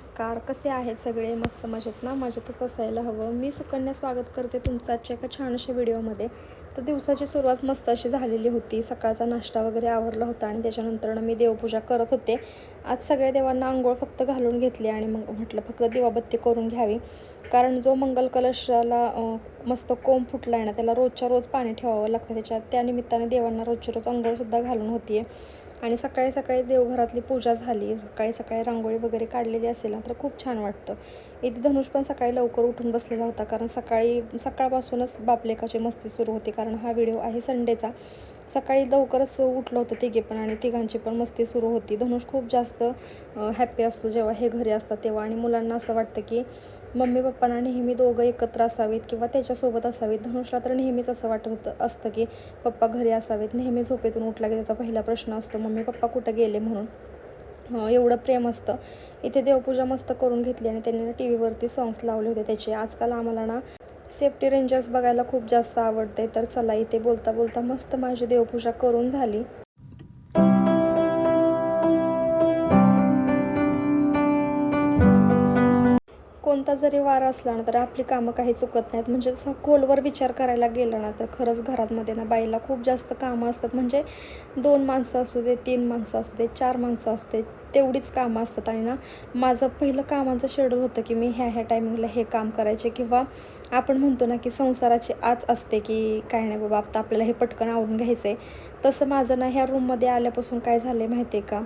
नमस्कार कसे आहेत सगळे? मस्त मजेत ना? मजेतच असायला हवं. मी सुकन्या स्वागत करते तुमचं आजच्या एका छानशा व्हिडिओमध्ये. तर दिवसाची सुरुवात मस्त अशी झालेली होती. सकाळचा नाश्ता वगैरे आवरला होता आणि त्याच्यानंतर मी देवपूजा करत होते. आज सगळ्या देवांना आंघोळ फक्त घालून घेतली आणि मग म्हटलं फक्त दिवाबत्ती करून घ्यावी. कारण जो मंगल कलशाला मस्त कोंब फुटला आहे ना त्याला रोजच्या रोज पाणी ठेवावं लागतं. त्याच्यात त्या निमित्ताने देवांना रोजच्या रोज आंघोळसुद्धा घालून होती आहे आणि सकाळी सकाळी देवघरातली पूजा झाली. सकाळी सकाळी रांगोळी वगैरे काढलेली असेल ना तर खूप छान वाटतं. इथे धनुष पण सकाळी लवकर उठून बसलेला होता कारण सकाळी सकाळपासूनच बापलेकाची मस्ती सुरू होती कारण हा व्हिडिओ आहे संडेचा. सकाळी लवकरच उठलं होतं तिघे पण आणि तिघांची पण मस्ती सुरू होती. धनुष खूप जास्त हॅप्पी असतो जेव्हा हे घरी असतात तेव्हा. आणि मुलांना असं वाटतं की मम्मी पप्पांना नेहमी दोघं एकत्र असावेत किंवा त्याच्यासोबत असावेत. धनुषला तर नेहमीच असं वाटत होतं असतं की पप्पा घरी असावेत नेहमी झोपेतून उठला की त्याचा पहिला प्रश्न असतो मम्मी पप्पा कुठं गेले? म्हणून. एवढं प्रेम असतं. इथे देवपूजा मस्त करून घेतली आणि त्यांनी ना टी व्हीवरती सॉंग्स लावले होते त्याचे. आजकाल आम्हाला ना सेफ्टी रेंजर्स बघायला खूप जास्त आवडते तर चला इथे बोलता बोलता मस्त माझी देवपूजा करून झाली. कोणता जरी वारा असला ना तर आपली कामं काही चुकत नाहीत. म्हणजे असं खोलवर विचार करायला गेलं ना तर खरंच घरातमध्ये ना बाईला खूप जास्त कामं असतात. म्हणजे दोन माणसं असू दे तीन माणसं असू दे चार माणसं असू दे तेवढीच कामं असतात. आणि ना माझं पहिलं कामाचं शेड्यूल होतं की मी ह्या ह्या टायमिंगला हे काम करायचे. किंवा आपण म्हणतो ना की संसाराची आच असते की काय नाही बाबा आता आपल्याला हे पटकन आवडून घ्यायचं आहे तसं माझं ना ह्या रूममध्ये आल्यापासून काय झालं आहे माहिती आहे का?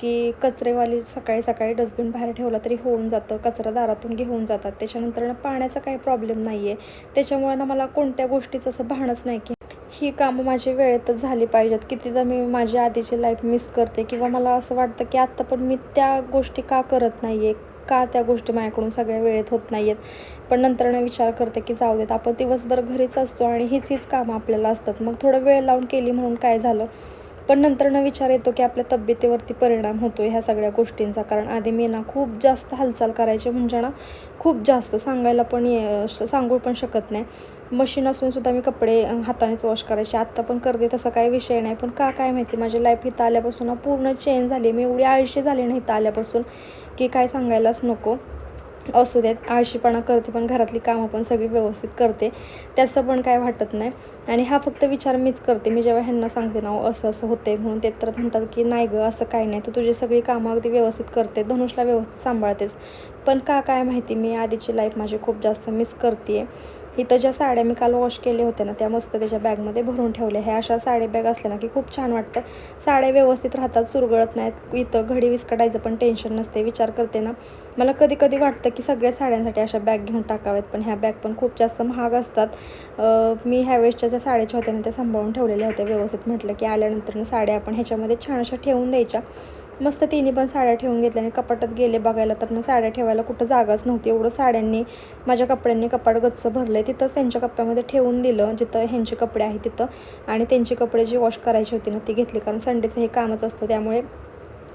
की कचरेवाली सकाळी सकाळी डस्टबिन बाहेर ठेवला तरी होऊन जातं कचरा दारातून घेऊन जातात. त्याच्यानंतर पाण्याचा काही प्रॉब्लेम नाही आहे त्याच्यामुळे ना मला कोणत्या गोष्टीचं असं भानच नाही की ही कामं माझी वेळेतच झाली पाहिजेत. कितीदा मी माझी आधीची लाईफ मिस करते किंवा मला असं वाटतं की आत्ता पण मी त्या गोष्टी का करत नाही आहे का त्या गोष्टी माझ्याकडून सगळ्या वेळेत होत नाही आहेत पण नंतर विचार करते की जाऊ देत आपण दिवसभर घरीच असतो आणि हीच हीच कामं आपल्याला असतात. मग थोडं वेळ लावून केली म्हणून काय झालं? पण नंतर न विचार येतो की आपल्या तब्येतीवरती परिणाम होतो ह्या सगळ्या गोष्टींचा. कारण आधी मी ना खूप जास्त हालचाल करायचे म्हणजे ना खूप जास्त सांगायला पण ये सांगू पण शकत नाही. मशीन असून सुद्धा मी कपडे हातानेच वॉश करायचे. आत्ता पण करते तसा काही विषय नाही. पण का काय माहिती? माझी लाईफ इथं आल्यापासून ना पूर्ण चेंज झाली. मी एवढी आळशी झाली नाही इथं आल्यापासून की काय सांगायलाच नको. असू देत आळशीपणा करते पण घरातली कामं पण सगळी व्यवस्थित करते. त्याचं पण काय वाटत नाही. आणि हा फक्त विचार मीच करते. मी जेव्हा ह्यांना सांगते ना असं असं होते म्हणून ते तर म्हणतात की नाही गं असं काही नाही. तू तुझी सगळी कामं अगदी व्यवस्थित करते. धनुषला व्यवस्थित सांभाळतेस. पण का काय माहिती मी आधीची लाईफ माझी खूप जास्त मिस करते इथं ज्या साड्या मी काल वॉश केल्या होत्या ना त्या मस्त त्याच्या बॅगमध्ये भरून ठेवल्या. ह्या अशा साडी बॅग असल्या ना की खूप छान वाटतं. साड्या व्यवस्थित राहतात चुरगळत नाहीत. इथं घडी विस्कटायचं पण टेन्शन नसते विचार करते ना. मला कधी कधी वाटतं की सगळ्या साड्यांसाठी अशा बॅग घेऊन टाकाव्यात पण ह्या बॅग पण खूप जास्त महाग असतात. मी ह्या वेळेसच्या ज्या साड्याच्या होत्या ना त्या सांभाळून ठेवलेल्या होत्या व्यवस्थित. म्हटलं की आल्यानंतर साड्या आपण ह्याच्यामध्ये छान अशा ठेवून द्यायच्या. मस्त तिने पण साड्या ठेवून घेतल्या आणि कपाटात गेले बघायला तर ना साड्या ठेवायला कुठं जागाच नव्हती. एवढं साड्यांनी माझ्या कपड्यांनी कपाट गच्च भरलं आहे तिथंच त्यांच्या कप्प्यामध्ये ठेवून दिलं जिथं ह्यांचे कपडे आहेत तिथं. आणि त्यांचे कपडे जी वॉश करायचे होती ना ती घेतली. कारण संडेचं हे कामच असतं त्यामुळे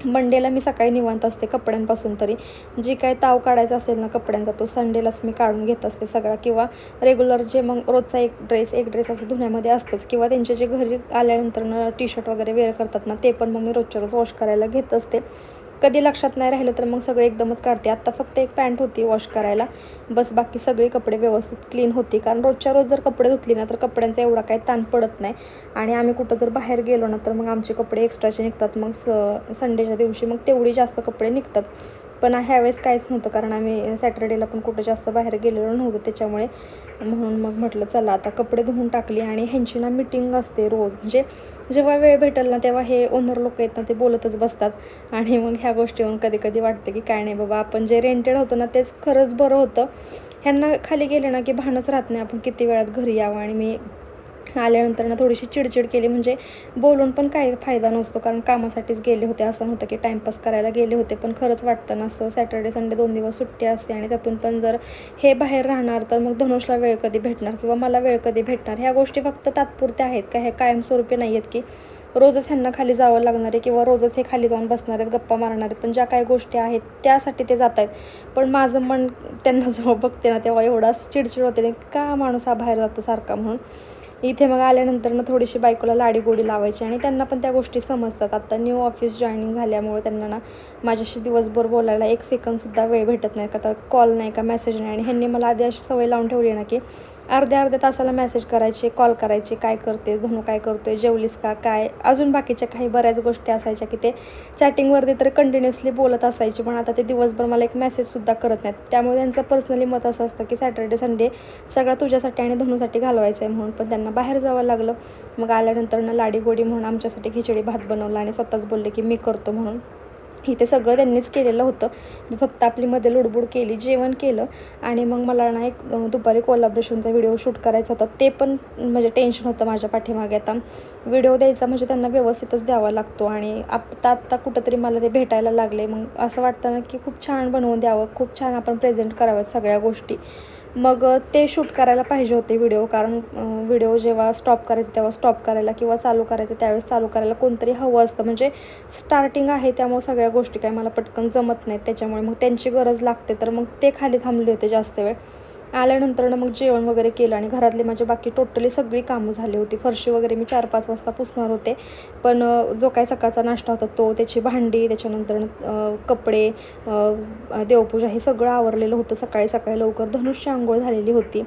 मंडेला मी सकाळी निवांत असते कपड्यांपासून तरी. जी काय ताव काढायचा असेल ना कपड्यांचा तो संडेलाच मी काढून घेत असते सगळा. किंवा रेग्युलर जे मग रोजचा एक ड्रेस एक ड्रेस असं धुण्यामध्ये असतंच. किंवा त्यांचे जे घरी आल्यानंतर टी शर्ट वगैरे वेअर करतात ना ते पण मग मी रोजच्या रोज वॉश करायला घेत असते. कधी लक्षात नाही राहिलं तर मग सगळे एकदमच काढते. आत्ता फक्त एक पॅन्ट होती वॉश करायला. बस बाकी सगळे कपडे व्यवस्थित क्लीन होते. कारण रोजच्या रोज जर कपडे धुतली ना तर कपड्यांचा एवढा काही ताण पडत नाही. आणि आम्ही कुठं जर बाहेर गेलो ना तर मग आमचे कपडे एक्स्ट्राचे निघतात. मग स संडेच्या दिवशी मग तेवढी जास्त कपडे निघतात. पण ह्यावेळेस काहीच नव्हतं कारण आम्ही सॅटर्डेला पण कुठं जास्त बाहेर गेलेलो नव्हतो त्याच्यामुळे. म्हणून मग म्हटलं चला आता कपडे धुवून टाकली आणि ह्यांची ना मिटिंग असते रोज. म्हणजे जेव्हा वेळ भेटेल ना तेव्हा हे ओनर लोक आहेत ना ते बोलतच बसतात. आणि मग ह्या गोष्टीवरून कधी कधी वाटतं की काय नाही बाबा आपण जे रेंटेड होतो ना तेच खरंच बरं होतं. ह्यांना खाली गेले ना की भानच राहत नाही आपण किती वेळात घरी यावं आणि मी आल्यानंतर ना थोडीशी चिडचिड केली. म्हणजे बोलून पण काही फायदा नसतो. कारण कामासाठीच गेले होते. असं होतं की टाईमपास करायला गेले होते. पण खरंच वाटतं ना असं सॅटर्डे संडे दोन दिवस सुट्टी असते आणि त्यातून पण जर हे बाहेर राहणार तर मग धनुषला वेळ कधी भेटणार किंवा मला वेळ कधी भेटणार? ह्या गोष्टी फक्त तात्पुरत्या आहेत का? हे कायमस्वरूपी नाही आहेत की रोजच ह्यांना खाली जावं लागणार आहे किंवा रोजच हे खाली जाऊन बसणार आहेत गप्पा मारणार आहेत. पण ज्या काही गोष्टी आहेत त्यासाठी ते जात आहेत. पण माझं मन त्यांना जेव्हा बघते ना तेव्हा एवढाच चिडचिड होते. ना का माणूस हा बाहेर जातो सारखा? म्हणून. इथे मग आल्यानंतर ना थोडीशी बायकोला लाडी गोडी लावायची आणि त्यांना पण त्या गोष्टी समजतात. आत्ता न्यू ऑफिस जॉईनिंग झाल्यामुळे त्यांना ना माझ्याशी दिवसभर बोलायला एक सेकंदसुद्धा वेळ भेटत नाही. का तर कॉल नाही का मेसेज नाही आणि ह्यांनी मला आधी अशी सवय लावून ठेवली ना की अर्ध्या अर्ध्या तासाला मेसेज करायचे कॉल करायचे काय करते धनू काय करतोय जेवलीस का काय? अजून बाकीच्या काही बऱ्याच गोष्टी असायच्या की ते चॅटिंगवरती तर कंटिन्युअसली बोलत असायचे पण आता ते दिवसभर मला एक मेसेजसुद्धा करत नाहीत. त्यामुळे त्यांचं पर्सनली मत असं असतं की सॅटर्डे संडे सगळा तुझ्यासाठी आणि धनूसाठी घालवायचं आहे म्हणून पण त्यांना बाहेर जावं लागलं. मग आल्यानंतर ना लाडी गोडी म्हणून आमच्यासाठी खिचडी भात बनवला आणि स्वतःच बोलले की मी करतो म्हणून. इथे सगळं त्यांनीच केलेलं होतं. मी फक्त आपली मध्ये लुडबुड केली जेवण केलं आणि मग मला ना एक दुपारी कोलाब्रेशनचा व्हिडिओ शूट करायचा होता. ते पण म्हणजे टेन्शन होतं माझ्या पाठीमागे आता. व्हिडिओ द्यायचा म्हणजे त्यांना व्यवस्थितच द्यावा लागतो आणि आत्ता आत्ता कुठंतरी मला ते भेटायला लागले. मग असं वाटतं ना की खूप छान बनवून द्यावं खूप छान आपण प्रेझेंट कराव्यात सगळ्या गोष्टी. मग ते शूट करायला पाहिजे होते व्हिडिओ कारण व्हिडिओ जेव्हा स्टॉप करायचं तेव्हा स्टॉप करायला किंवा चालू करायचं त्यावेळेस चालू करायला कोणतरी हवं असतं. म्हणजे स्टार्टिंग आहे त्यामुळे सगळ्या गोष्टी काय मला पटकन जमत नाहीत. त्याच्यामुळे मग त्यांची गरज लागते तर मग ते खाली थांबले होते जास्त वेळ. आल्यानंतर मग जेवण वगैरे केलं आणि घरातले माझे बाकी टोटली सगळी कामं झाली होती. फरशी वगैरे मी चार पाच वाजता पुसणार होते. पण जो काय सकाळचा नाश्ता होता तो त्याची भांडी त्याच्यानंतर कपडे देवपूजा हे सगळं आवरलेलं होतं. सकाळी सकाळी लवकर धनुष्य आंघोळ झालेली होती.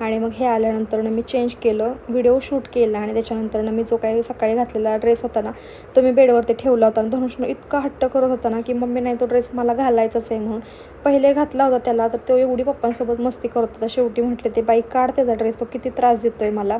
आणि मग हे आल्यानंतरनं मी चेंज केलं. व्हिडिओ शूट केला आणि त्याच्यानंतरनं मी जो काही सकाळी घातलेला ड्रेस होता ना तो मी बेडवरती ठेवला होता. आणि धनुषनं इतका हट्ट करत होता ना की मम्मी नाही तो ड्रेस मला घालायचाच आहे म्हणून. पहिले घातला होता त्याला तर तो एवढी पप्पांसोबत मस्ती करत होता. शेवटी म्हटले ते बाई काढ त्याचा ड्रेस तो किती त्रास देतोय मला.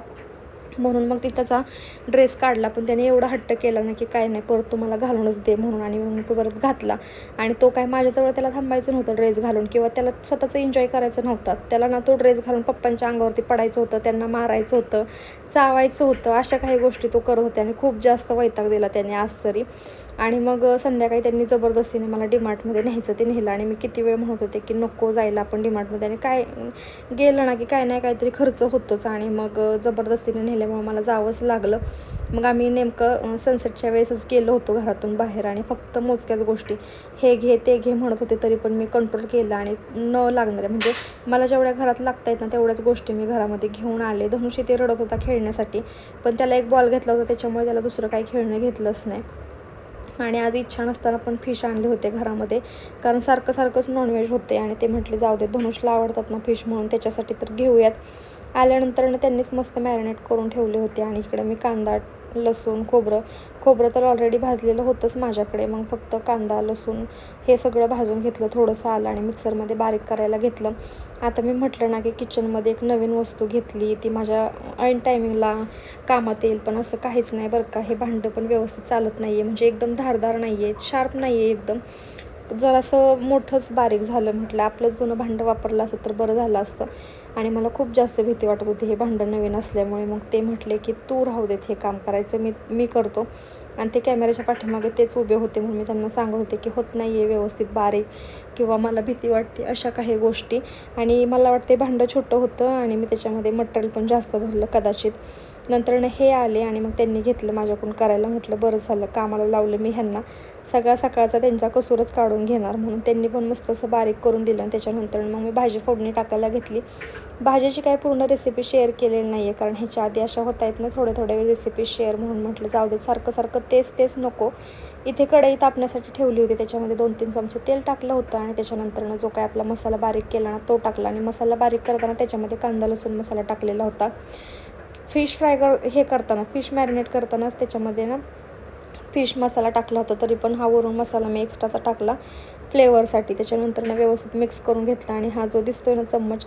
म्हणून मग ती त्याचा ड्रेस काढला. पण त्याने एवढा हट्ट केला ना की काय नाही परत तुम्हाला घालूनच दे म्हणून आणि म्हणून तो परत घातला. आणि तो काय माझ्याजवळ त्याला थांबायचं नव्हतं ड्रेस घालून किंवा त्याला स्वतःचं एन्जॉय करायचं नव्हतं. त्याला ना तो ड्रेस घालून पप्पांच्या अंगावरती पडायचं होतं त्यांना मारायचं होतं चावायचं होतं अशा काही गोष्टी तो करत होत्या आणि खूप जास्त वैताग दिला त्याने आज तरी. आणि मग संध्याकाळी त्यांनी जबरदस्तीने मला डीमार्टमध्ये न्यायचं ते नेलं आणि मी किती वेळ म्हणत होते की नको जायला आपण डीमार्टमध्ये आणि काय गेलं ना की काय नाही काहीतरी खर्च होतोच आणि मग जबरदस्तीने नेल्यामुळे मला जावंच लागलं. मग आम्ही नेमकं सनसेटच्या वेळेसच गेलो होतो घरातून बाहेर आणि फक्त मोजक्याच गोष्टी हे घे ते घे म्हणत होते तरी पण मी कंट्रोल केलं आणि न लागणारे म्हणजे मला जेवढ्या घरात लागता येत ना तेवढ्याच गोष्टी मी घरामध्ये घेऊन आले. धनुषी ते रडत होता खेळण्यासाठी पण त्याला एक बॉल घेतला होता त्याच्यामुळे त्याला दुसरं काही खेळणं घेतलंच नाही. आणि आज इच्छा नसताना पण फिश आणले होते घरामध्ये. कारण सारखं सारखंच नॉनव्हेज होते आणि ते म्हटले जाऊ दे धनुषला आवडतात ना फिश म्हणून त्याच्यासाठी तर घेऊयात. आल्यानंतरनं त्यांनीच मस्त मॅरिनेट करून ठेवले होते आणि इकडे मी कांदा लसूण खोबरं. खोबरं तर ऑलरेडी भाजलेलं होतंच माझ्याकडे. मग फक्त कांदा लसूण हे सगळं भाजून घेतलं थोडंसं आलं आणि मिक्सरमध्ये बारीक करायला घेतलं. आता मी म्हटलं ना की किचनमध्ये एक नवीन वस्तू घेतली. ती माझ्या ऐन टायमिंगला कामात येईल पण असं काहीच नाही बरं का. हे भांडं पण व्यवस्थित चालत नाही आहे म्हणजे एकदम धारदार नाही आहे शार्प नाही आहे एकदम. जरासं मोठंच बारीक झालं म्हटलं. आपलंच जुनं भांडं वापरलं असतं तर बरं झालं असतं. आणि मला खूप जास्त भीती वाटत होती हे भांडं नवीन असल्यामुळे. मग ते म्हटले की तू राहू देत हे काम करायचं. मी मी करतो. आणि ते कॅमेऱ्याच्या पाठीमागे तेच उभे होते म्हणून मी त्यांना सांगत होते की होत नाही आहे व्यवस्थित बारीक. किंवा मला भीती वाटते अशा काही गोष्टी. आणि मला वाटते भांडं छोटं होतं आणि मी त्याच्यामध्ये मटेरियल पण जास्त भरलं कदाचित. नंतर हे आले आणि मग त्यांनी घेतलं माझ्याकडून करायला. म्हटलं बरं झालं कामाला लावलं मी ह्यांना. सगळा सकाळचा त्यांचा कसूरच काढून घेणार. म्हणून त्यांनी पण मस्त असं बारीक करून दिलं आणि त्याच्यानंतर मग मी भाजी फोडणी टाकायला घेतली. भाजीची काही पूर्ण रेसिपी शेअर केलेली नाही आहे कारण ह्याच्या आधी अशा होत आहेत ना थोड्या थोड्या रेसिपी शेअर म्हणून म्हटलं जाऊ दे सारखं सारखं तेच तेच नको. इथे कढई तापण्यासाठी ठेवली होती. त्याच्यामध्ये दोन तीन चमचे तेल टाकलं होतं आणि त्याच्यानंतरनं जो काय आपला मसाला बारीक केला ना तो टाकला आणि मसाला बारीक करताना त्याच्यामध्ये कांदा लसूण मसाला टाकलेला होता. फिश फ्राय कर हे करताना फिश मॅरिनेट करतानाच त्याच्यामध्ये ना फिश मसाला टाकला होता तरी पण हा वरून मसाला मी एक्स्ट्राचा टाकला. फ्लेवरसाठी त्याच्यानंतर ना व्यवस्थित मिक्स करून घेतला आणि हा जो दिसतोय ना चम्मच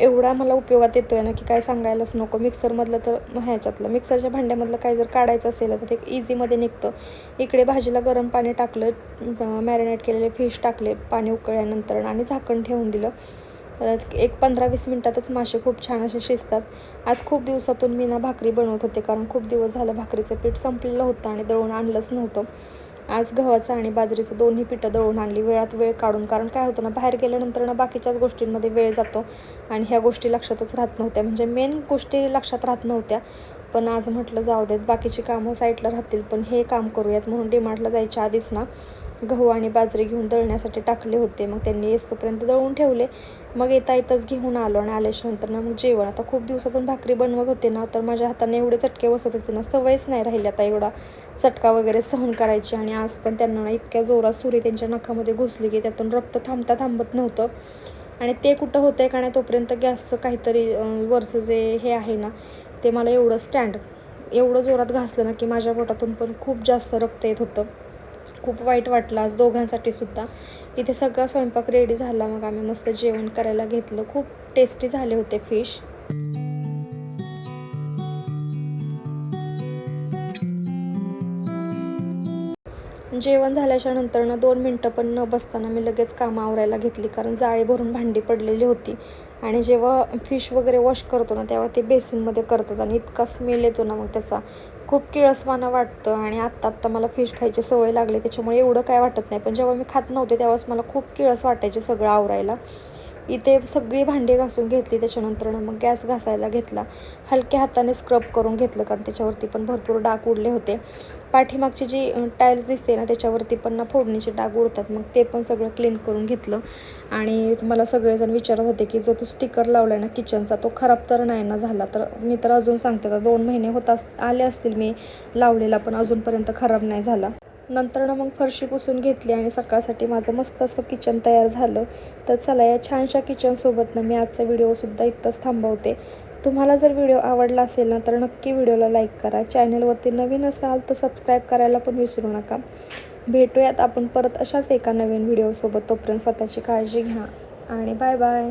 एवढा मला उपयोगात येतो आहे ना की काय सांगायलाच नको. मिक्सरमधलं तर ह्याच्यातलं. मिक्सरच्या भांड्यामधलं काय जर काढायचं असेल तर ते इझीमध्ये निघतं. इकडे भाजीला गरम पाणी टाकलं मॅरिनेट केलेले फिश टाकले पाणी उकळल्यानंतर आणि झाकण ठेवून दिलं. एक पंधरा वीस मिनटातच मासे खूप छान असे शिजतात. आज खूप दिवसातून मी ना भाकरी बनवत होते कारण खूप दिवस झालं भाकरीचं पीठ संपलेलं होतं आणि दळून आणलंच नव्हतं. आज गव्हाचं आणि बाजरीचं दोन्ही पिठं दळून आणली. वेळात वेळ काढून कारण काय होतं ना बाहेर गेल्यानंतर ना बाकीच्याच गोष्टींमध्ये वेळ जातो आणि ह्या गोष्टी लक्षातच राहत नव्हत्या. म्हणजे मेन गोष्टी लक्षात राहत नव्हत्या. पण आज म्हटलं जाऊ देत बाकीची कामं साईडला राहतील पण हे काम करूयात म्हणून डिमार्टला जायच्या आधीच ना गहू आणि बाजरी घेऊन दळण्यासाठी टाकले होते. मग त्यांनी येस्तोपर्यंत दळून ठेवले. मग येता येताच घेऊन आलो आणि आल्याच्यानंतर ना मग जेवण. आता खूप दिवसातून भाकरी बनवत होते ना तर माझ्या हाताने एवढे चटके बसत होते ना सवयच नाही राहिली आता एवढा चटका वगैरे सहन करायची. आणि आज पण त्यांना ना इतक्या जोरात सुरी त्यांच्या नखामध्ये घुसली की त्यातून रक्त थांबता थांबत नव्हतं. आणि ते कुठं होतं आहे का नाही तोपर्यंत गॅसचं काहीतरी वरचं जे हे आहे ना ते मला एवढं स्टँड एवढं जोरात घासलं ना की माझ्या पोटातून पण खूप जास्त रक्त येत होतं. खूप वाईट वाटलं आज दोघांसाठी सुद्धा. इथे सगळा स्वयंपाक रेडी झाला मग आम्ही मस्त जेवण करायला घेतलं. खूप टेस्टी झाले होते फिश जेवण झाल्याच्यानंतर ना दोन मिनटं पण न बसताना मी लगेच कामं आवरायला घेतली कारण जाळी भरून भांडी पडलेली होती. आणि जेव्हा फिश वगैरे वॉश करतो ना तेव्हा ते बेसिनमध्ये करतात आणि इतका स्मेल येतो ना मग त्याचा. खूप किळसवानं वाटतं आणि आत्ता आत्ता मला फिश खायची सवय लागली त्याच्यामुळे एवढं काय वाटत नाही. पण जेव्हा मी खात नव्हते तेव्हाच मला खूप किळस वाटायचे सगळं आवरायला. इथे सगळी भांडी घासून घेतली त्याच्यानंतर मग गॅस घासायला घेतला. हलक्या हाताने स्क्रब करून घेतलं कारण त्याच्यावरती पण भरपूर डाग उडले होते. पाठीमागची जी टाईल्स दिसते ना त्याच्यावरती पण ना फोडणीचे डाग उडतात मग ते पण सगळं क्लीन करून घेतलं. आणि मला सगळेजण विचारत होते की जो तू स्टिकर लावला ना किचनचा तो खराब तर नाही ना झाला? तर मी तर अजून सांगते आता दोन महिने होत अस आले असतील मी लावलेला पण अजूनपर्यंत खराब नाही झाला. नंतर मग फरशी पुसून घेतली आणि सकाळसाठी माझं मस्त असं किचन तयार झालं. तर चला या छानशा किचनसोबत ना मी आजचा व्हिडिओसुद्धा इथंच थांबवते. तुम्हाला जर व्हिडिओ आवडला असेल ना तर नक्की व्हिडिओला लाईक करा. चॅनलवरती नवीन असाल तर सबस्क्राईब करायला पण विसरू नका. भेटूयात आपण परत अशाच एका नवीन व्हिडिओसोबत तोपर्यंत स्वतःची काळजी घ्या. आणि बाय बाय